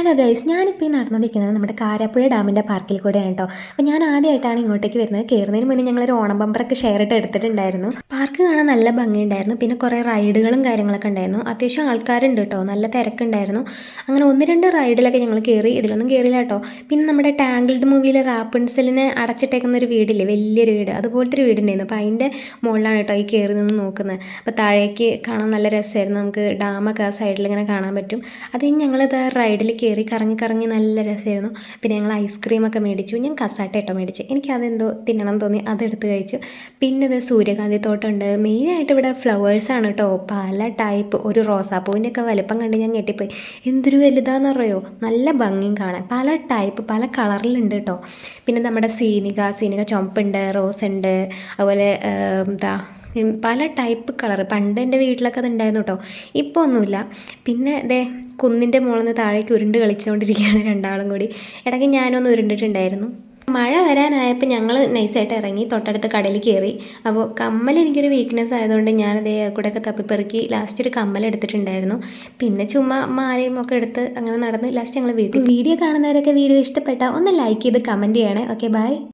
Hello guys ഞാനിപ്പോൾ ഈ നടന്നുകൊണ്ടിരിക്കുന്നത് നമ്മുടെ കാരാപ്പുഴ ഡാമിന്റെ പാർക്കിൽ കൂടെയാണ് കേട്ടോ അപ്പോൾ ഞാൻ ആദ്യമായിട്ടാണ് ഇങ്ങോട്ടേക്ക് വരുന്നത്. കയറുന്നതിന് മുന്നേ ഞങ്ങളൊരു ഓണം ബമ്പറൊക്കെ ഷെയർ ഇട്ട് എടുത്തിട്ടുണ്ടായിരുന്നു. പാർക്ക് കാണാൻ നല്ല ഭംഗിയുണ്ടായിരുന്നു. പിന്നെ കുറേ റൈഡുകളും കാര്യങ്ങളൊക്കെ ഉണ്ടായിരുന്നു. അത്യാവശ്യം ആൾക്കാരുണ്ട് കേട്ടോ നല്ല തിരക്കുണ്ടായിരുന്നു. അങ്ങനെ ഒന്ന് രണ്ട് റൈഡിലൊക്കെ ഞങ്ങൾ കയറി ഇതിലൊന്നും കയറില്ല കേട്ടോ പിന്നെ നമ്മുടെ ടാങ്കിൾഡ് മൂവിയിലെ റാപ്പിൻസലിനെ അടച്ചിട്ടേക്കുന്ന ഒരു വീടില്ലേ? വലിയൊരു വീട്. അതുപോലത്തെ ഒരു വീടുണ്ടായിരുന്നു. അപ്പോൾ അതിന്റെ മുകളിലാണ് കേട്ടോ ഈ കയറി നിന്ന് നോക്കുന്നത്. അപ്പോൾ താഴേക്ക് കാണാൻ നല്ല രസമായിരുന്നു. നമുക്ക് ഡാമൊക്കെ ആ സൈഡിൽ ഇങ്ങനെ കാണാൻ പറ്റും. അത് ഞങ്ങളിത് റൈഡിൽ കയറി കറങ്ങി കറങ്ങി നല്ല രസമായിരുന്നു. പിന്നെ ഞങ്ങൾ ഐസ്ക്രീമൊക്കെ മേടിച്ചു. ഞാൻ കസാട്ട കേട്ടോ മേടിച്ചു. എനിക്ക് അതെന്തോ തിന്നണം തോന്നി. അതെടുത്ത് കഴിച്ചു. പിന്നെ ഇത് സൂര്യകാന്തി തോട്ടമുണ്ട് മെയിനായിട്ട് ഇവിടെ ഫ്ലവേഴ്സാണ് കേട്ടോ. പല ടൈപ്പ് ഒരു റോസാപ്പൂവിന്റെ ഒക്കെ വലിപ്പം കണ്ട് ഞാൻ ഞെട്ടിപ്പോയി. എന്തൊരു വലുതാന്ന് പറയോ നല്ല ഭംഗിയും കാണാൻ. പല ടൈപ്പ് പല കളറിലുണ്ട് കേട്ടോ. പിന്നെ നമ്മുടെ സീനിക സീനിക ചുമപ്പുണ്ട് റോസ് ഉണ്ട്. അതുപോലെ എന്താ പല ടൈപ്പ് കളർ പണ്ട് എന്റെ വീട്ടിലൊക്കെ അത് ഉണ്ടായിരുന്നു കേട്ടോ ഇപ്പോൾ ഒന്നുമില്ല. പിന്നെ ദേ കുന്നിന്റെ മുകളിൽ നിന്ന് താഴേക്ക് ഉരുണ്ട് കളിച്ചുകൊണ്ടിരിക്കുകയാണ് രണ്ടാളും കൂടി. ഇടയ്ക്ക് ഞാനൊന്ന് ഉരുണ്ടിട്ടുണ്ടായിരുന്നു. മഴ വരാനായപ്പോൾ ഞങ്ങൾ നൈസായിട്ട് ഇറങ്ങി തൊട്ടടുത്ത് കടയിൽ കയറി. അപ്പോൾ കമ്മൽ എനിക്കൊരു വീക്ക്നെസ് ആയതുകൊണ്ട് ഞാൻ ഞാനതേ കൂടെയൊക്കെ തപ്പിപ്പെറുക്കി ലാസ്റ്റ് ഒരു കമ്മൽ എടുത്തിട്ടുണ്ടായിരുന്നു. പിന്നെ ചുമ്മാ മാലയും ഒക്കെ എടുത്ത് അങ്ങനെ നടന്ന് ലാസ്റ്റ് ഞങ്ങൾ വീട്ടിൽ. വീഡിയോ കാണുന്നവരൊക്കെ വീഡിയോ ഇഷ്ടപ്പെട്ടാൽ ഒന്ന് ലൈക്ക് ചെയ്ത് കമന്റ് ചെയ്യണേ. Okay bye